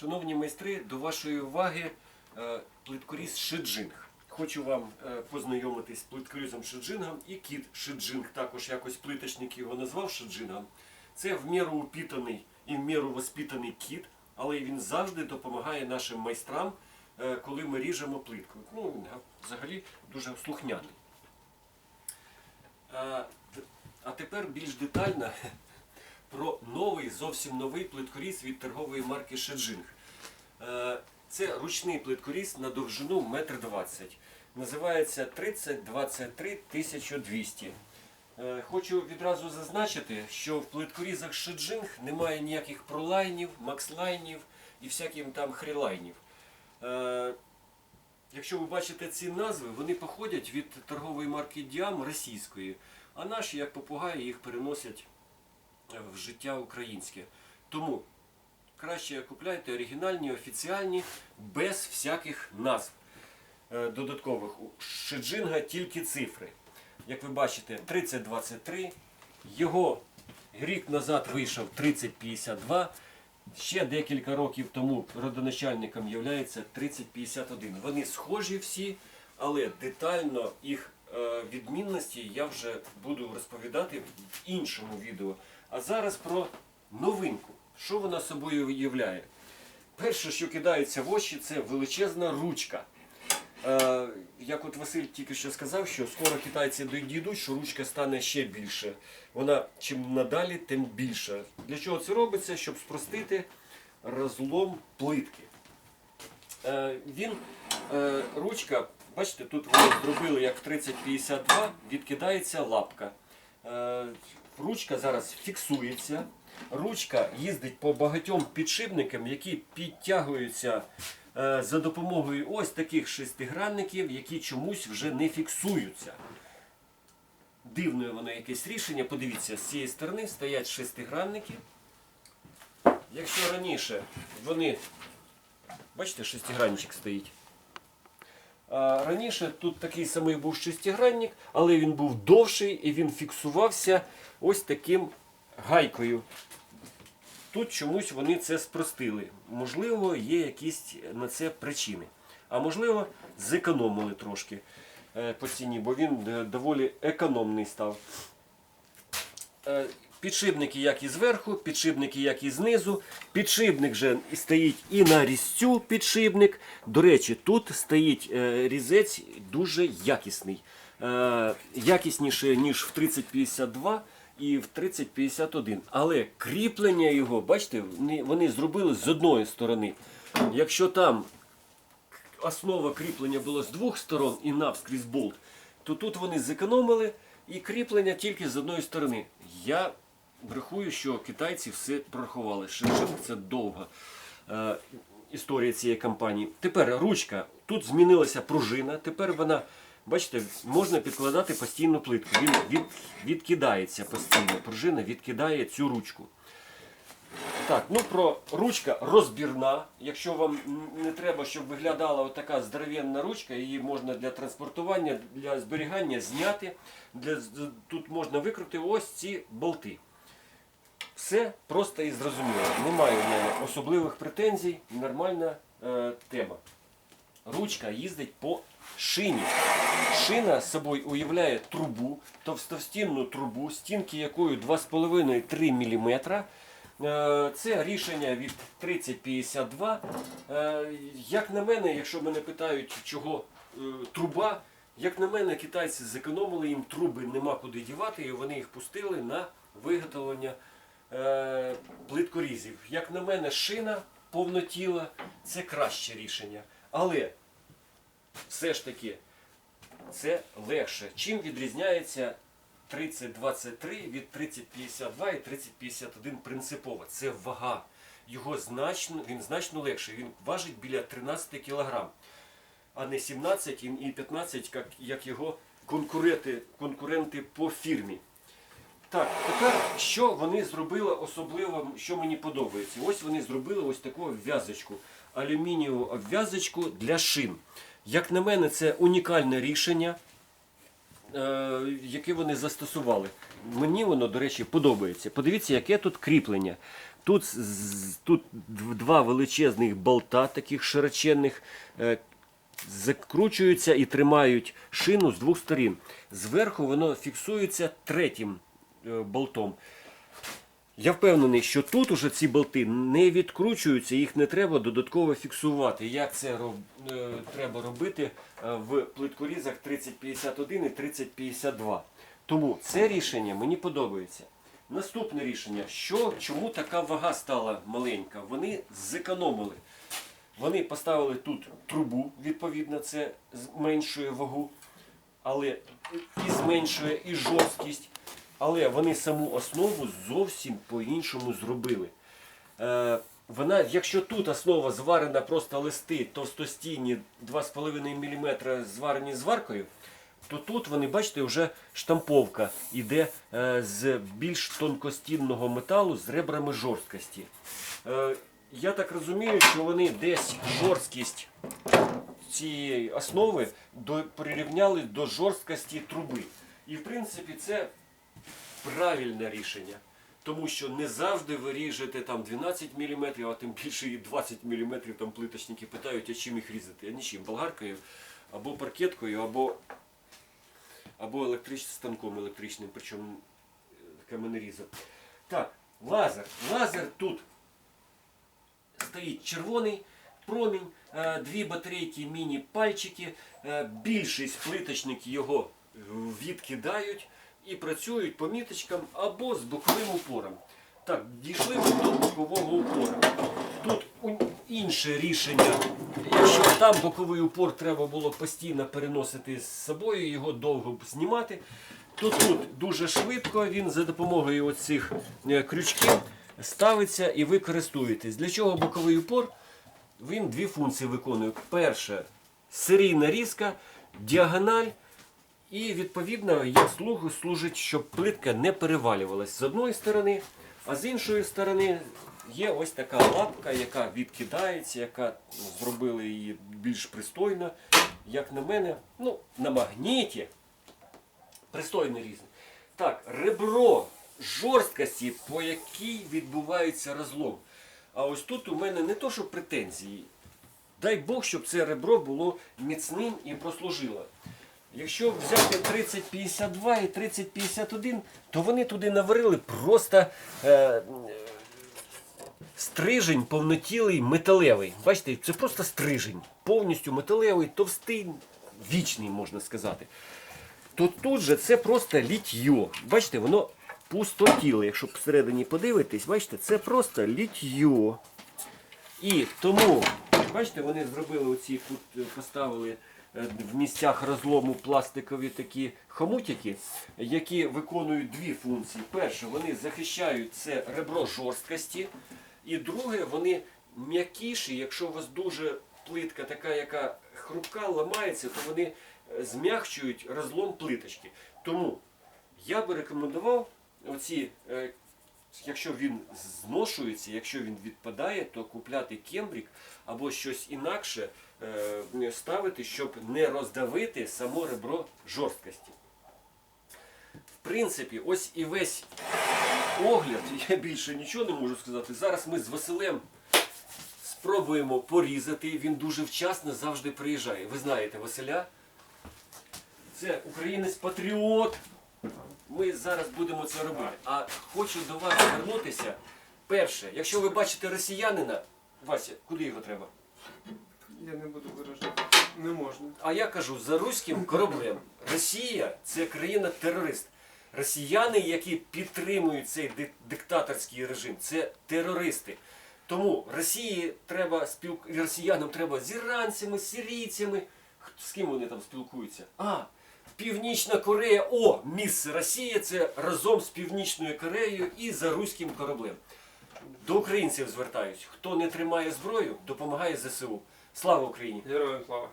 Шановні майстри, до вашої уваги е, плиткоріз Шиджинг. Хочу вам е, познайомитись з плиткорізом Шиджингом і кіт Шиджинг, також якось плиточник його назвав Шиджингом. Це в міру упітаний і в міру воспітаний кіт, але він завжди допомагає нашим майстрам, е, коли ми ріжемо плитку. Ну, він взагалі дуже слухняний. А тепер більш детально про новий, зовсім новий плиткоріз від торгової марки Шеджинг. Е, Це ручний плиткоріз на довжину 1,20 м. Називається 3023 1200. Е, Хочу відразу зазначити, що в плиткорізах Шеджинг немає ніяких пролайнів, макслайнів і всяких там хрілайнів. Е, Якщо ви бачите ці назви, вони походять від торгової марки Діам російської, а наші, як попугаї, їх переносять в життя українське. Тому краще купляйте оригінальні, офіціальні, без всяких назв е, додаткових. Шеджинга тільки цифри. Як ви бачите, 3023. Його рік назад вийшов 3052. Ще декілька років тому родоначальником є 3051. Вони схожі всі, але детально їх е, відмінності я вже буду розповідати в іншому відео. А зараз про новинку. Що вона собою виявляє? Перше, що кидається в очі, це величезна ручка. Е, як от Василь тільки що сказав, що скоро китайці дійдуть, що ручка стане ще більше. Вона чим надалі, тим більше. Для чого це робиться? Щоб спростити розлом плитки. Е, він, е, ручка, бачите, тут вони зробили як в 3052, відкидається лапка. Е, ручка зараз фіксується. Ручка їздить по багатьом підшипникам, які підтягуються е, за допомогою ось таких шестигранників, які чомусь вже не фіксуються. Дивне воно якесь рішення. Подивіться, з цієї сторони стоять шестигранники. Якщо раніше вони. Бачите, шестигранничок стоїть. Раніше тут такий самий був шестигранник, але він був довший і він фіксувався ось таким гайкою. Тут чомусь вони це спростили. Можливо, є якісь на це причини. А можливо, зекономили трошки е, по ціні, бо він е, доволі економний став. Підшипники як і зверху, підшипники як і знизу. Підшипник же стоїть і на різцю підшипник. До речі, тут стоїть е, різець дуже якісний. Е, Якісніше, ніж в 3052 і в 3051. Але кріплення його, бачите, вони зробили з одної сторони. Якщо там основа кріплення була з двох сторон і навскрізь болт, то тут вони зекономили і кріплення тільки з одної сторони. Я рахую, що китайці все прорахували. Шеншин це довга е, історія цієї компанії. Тепер ручка. Тут змінилася пружина. Тепер вона, бачите, можна підкладати постійну плитку. Він від, відкидається постійно. Пружина відкидає цю ручку. Так, ну про ручка розбірна. Якщо вам не треба, щоб виглядала отака здоровенна ручка, її можна для транспортування, для зберігання зняти. Для, тут можна викрути ось ці болти. Все просто і зрозуміло. Немає в мене особливих претензій, нормальна е, тема. Ручка їздить по шині. Шина з собою уявляє трубу, товстостінну трубу, стінки якою 2,5-3 мм. Е, Це рішення від 3052. Е, Як на мене, якщо мене питають, чого е, труба, як на мене, китайці зекономили їм труби, нема куди дівати, і вони їх пустили на виготовлення е, плиткорізів. Як на мене, шина повнотіла це краще рішення. Але все ж таки це легше. Чим відрізняється 3023 від 3052 і 3051 принципово? Це вага. Його значно, він значно легший. Він важить біля 13 кг, а не 17 і і 15, як, як його конкуренти, конкуренти по фірмі. Так, тепер що вони зробили особливо, що мені подобається? Ось вони зробили ось таку обв'язочку, алюмінієву обв'язочку для шин. Як на мене, це унікальне рішення. е, яке вони застосували. Мені воно, до речі, подобається. Подивіться, яке тут кріплення. Тут, тут два величезних болта, таких широченних, е, закручуються і тримають шину з двох сторін. Зверху воно фіксується третім болтом. Я впевнений, що тут уже ці болти не відкручуються, їх не треба додатково фіксувати. Як це роб, е, треба робити е, в плиткорізах 3051 і 3052. Тому це рішення мені подобається. Наступне рішення, що, чому така вага стала маленька? Вони зекономили. Вони поставили тут трубу, відповідно, це зменшує вагу, але і зменшує і жорсткість. Але вони саму основу зовсім по-іншому зробили. Е, вона, якщо тут основа зварена просто листи товстостійні 2,5 мм зварені зваркою, то тут вони, бачите, вже штамповка йде е, з більш тонкостінного металу з ребрами жорсткості. Е, я так розумію, що вони десь жорсткість цієї основи до, прирівняли до жорсткості труби. І в принципі це правильне рішення. Тому що не завжди ви ріжете там 12 мм, а тим більше і 20 мм там плиточники питають, а чим їх різати? А нічим, болгаркою, або паркеткою, або, або електричним станком електричним, причому е, каменерізом. Так, лазер. Лазер тут стоїть червоний промінь, е, дві батарейки, міні-пальчики. Е, Більшість плиточників його відкидають і працюють по міточкам або з боковим упором. Так, дійшли ми до бокового упора. Тут інше рішення. Якщо там боковий упор треба було постійно переносити з собою, його довго знімати, то тут дуже швидко він за допомогою оцих е, крючків ставиться і ви. Для чого боковий упор? Він дві функції виконує. Перше серійна різка, діагональ. І відповідно як слугу служить, щоб плитка не перевалювалась з одної сторони, а з іншої сторони є ось така лапка, яка відкидається, яка ну, зробили її більш пристойно. Як на мене, ну, на магніті пристойно різне. Так, ребро жорсткості, по якій відбувається розлом. А ось тут у мене не то, що претензії. Дай Бог, щоб це ребро було міцним і прослужило. Якщо взяти 3052 і 3051, то вони туди наварили просто е, стрижень повнотілий металевий. Бачите, це просто стрижень. Повністю металевий, товстий, вічний, можна сказати. То тут же це просто літьо. Бачите, воно пустотіле. Якщо всередині подивитись, бачите, це просто літьо. І тому, бачите, вони зробили оці, тут е, поставили в місцях розлому пластикові такі хомутики, які виконують дві функції. Перше, вони захищають це ребро жорсткості. І друге, вони м'якіші, якщо у вас дуже плитка така, яка хрупка, ламається, то вони е, зм'якчують розлом плиточки. Тому я би рекомендував оці, е, якщо він зношується, якщо він відпадає, то купляти кембрік або щось інакше е, ставити, щоб не роздавити само ребро жорсткості. В принципі, ось і весь огляд, я більше нічого не можу сказати. Зараз ми з Василем спробуємо порізати. Він дуже вчасно завжди приїжджає. Ви знаєте Василя. Це українець патріот. Ми зараз будемо це робити. А хочу до вас звернутися. Перше, якщо ви бачите росіянина, Вася, куди його треба? Я не буду виражати. Не можна. А я кажу за руським кораблем. Росія це країна-терорист. Росіяни, які підтримують цей диктаторський режим, це терористи. Тому Росії треба спілк... росіянам треба з іранцями, з сирійцями. З ким вони там спілкуються? А, Північна Корея. О, місце Росія це разом з Північною Кореєю і за руським кораблем. До українців звертаюсь. Хто не тримає зброю, допомагає ЗСУ. Слава Україні! Героям слава.